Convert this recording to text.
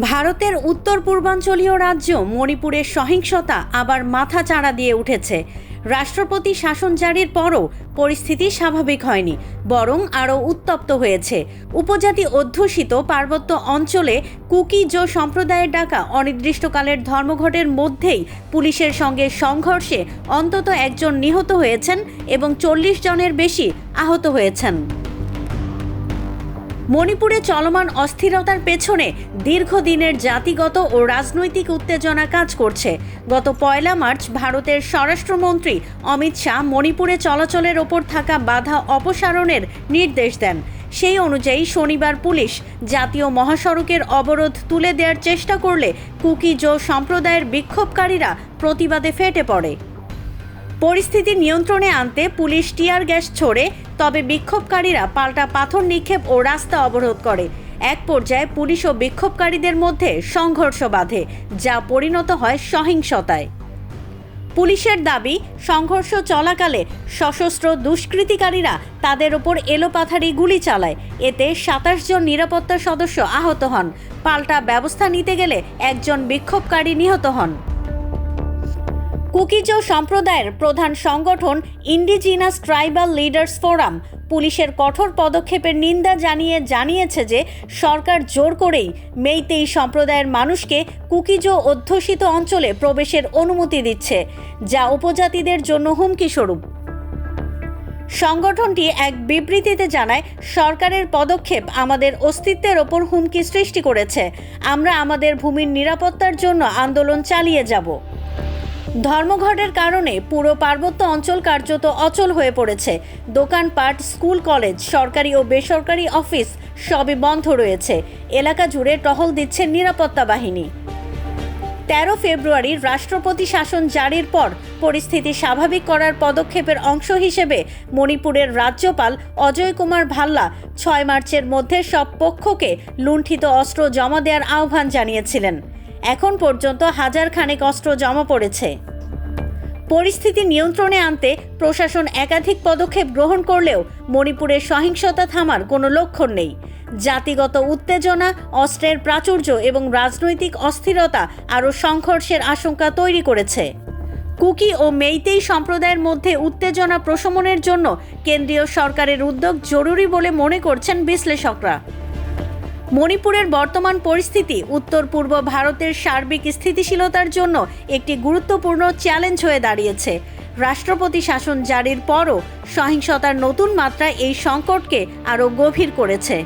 ভারতের উত্তর পূর্বাঞ্চলীয় রাজ্য মণিপুরের সহিংসতা আবার মাথা চাড়া দিয়ে উঠেছে। রাষ্ট্রপতি শাসন জারির পরও পরিস্থিতি স্বাভাবিক হয়নি, বরং আরও উত্তপ্ত হয়েছে। উপজাতি অধ্যুষিত পার্বত্য অঞ্চলে কুকি জো সম্প্রদায়ের ডাকা অনির্দিষ্টকালের ধর্মঘটের মধ্যেই পুলিশের সঙ্গে সংঘর্ষে অন্তত একজন নিহত হয়েছেন এবং চল্লিশ জনের বেশি আহত হয়েছেন। মণিপুরে চলমান অস্থিরতার পেছনে দীর্ঘদিনের জাতিগত ও রাজনৈতিক উত্তেজনা কাজ করছে। গত পয়লা মার্চ ভারতের স্বরাষ্ট্রমন্ত্রী অমিত শাহ মণিপুরে চলাচলের ওপর থাকা বাধা অপসারণের নির্দেশ দেন। সেই অনুযায়ী শনিবার পুলিশ জাতীয় মহাসড়কের অবরোধ তুলে দেওয়ার চেষ্টা করলে কুকি জো সম্প্রদায়ের বিক্ষোভকারীরা প্রতিবাদে ফেটে পড়ে। পরিস্থিতি নিয়ন্ত্রণে আনতে পুলিশ টিয়ার গ্যাস ছোড়ে, তবে বিক্ষোভকারীরা পাল্টা পাথর নিক্ষেপ ও রাস্তা অবরোধ করে। এক পর্যায়ে পুলিশ ও বিক্ষোভকারীদের মধ্যে সংঘর্ষ বাধে, যা পরিণত হয় সহিংসতায়। পুলিশের দাবি, সংঘর্ষ চলাকালে সশস্ত্র দুষ্কৃতিকারীরা তাদের ওপর এলোপাথারি গুলি চালায়। এতে সাতাশ জন নিরাপত্তা সদস্য আহত হন। পাল্টা ব্যবস্থা নিতে গেলে একজন বিক্ষোভকারী নিহত হন। কুকিজো সম্প্রদায়ের প্রধান সংগঠন ইন্ডিজিনাস ট্রাইবাল লিডার্স ফোরাম পুলিশের কঠোর পদক্ষেপের নিন্দা জানিয়ে জানিয়েছে যে, সরকার জোর করেই মেইতেই সম্প্রদায়ের মানুষকে কুকিজো অধ্যুষিত অঞ্চলে প্রবেশের অনুমতি দিচ্ছে, যা উপজাতিদের জন্য হুমকি স্বরূপ। সংগঠনটি এক বিবৃতিতে জানায়, সরকারের পদক্ষেপ আমাদের অস্তিত্বের ওপর হুমকি সৃষ্টি করেছে। আমরা আমাদের ভূমির নিরাপত্তার জন্য আন্দোলন চালিয়ে যাব। ধর্মঘটের কারণে পুরো পার্বত্য অঞ্চল কার্যত অচল হয়ে পড়েছে। দোকানপাট, স্কুল, কলেজ, সরকারি ও বেসরকারি অফিস সবই বন্ধ রয়েছে। এলাকা জুড়ে টহল দিচ্ছে নিরাপত্তা বাহিনী। তেরো ফেব্রুয়ারি রাষ্ট্রপতি শাসন জারির পর পরিস্থিতি স্বাভাবিক করার পদক্ষেপের অংশ হিসেবে মণিপুরের রাজ্যপাল অজয় কুমার ভাল্লা ছয় মার্চের মধ্যে সব পক্ষকে লুণ্ঠিত অস্ত্র জমা দেওয়ার আহ্বান জানিয়েছিলেন। এখন পর্যন্ত হাজার খানেক অস্ত্র জমা পড়েছে। পরিস্থিতি নিয়ন্ত্রণে আনতে প্রশাসন একাধিক পদক্ষেপ গ্রহণ করলেও মণিপুরের সহিংসতা থামার কোনো লক্ষণ নেই। জাতিগত উত্তেজনা, অস্ত্রের প্রাচুর্য এবং রাজনৈতিক অস্থিরতা আরও সংঘর্ষের আশঙ্কা তৈরি করেছে। কুকি ও মেইতেই সম্প্রদায়ের মধ্যে উত্তেজনা প্রশমনের জন্য কেন্দ্রীয় সরকারের উদ্যোগ জরুরি বলে মনে করছেন বিশ্লেষকরা। মণিপুরের বর্তমান পরিস্থিতি, উত্তর পূর্ব ভারতের সার্বিক স্থিতিশীলতার জন্য একটি গুরুত্বপূর্ণ চ্যালেঞ্জ হয়ে দাঁড়িয়েছে। রাষ্ট্রপতি শাসন জারির পরও সহিংসতার নতুন মাত্রা এই সংকটকে আরও গভীর করেছে।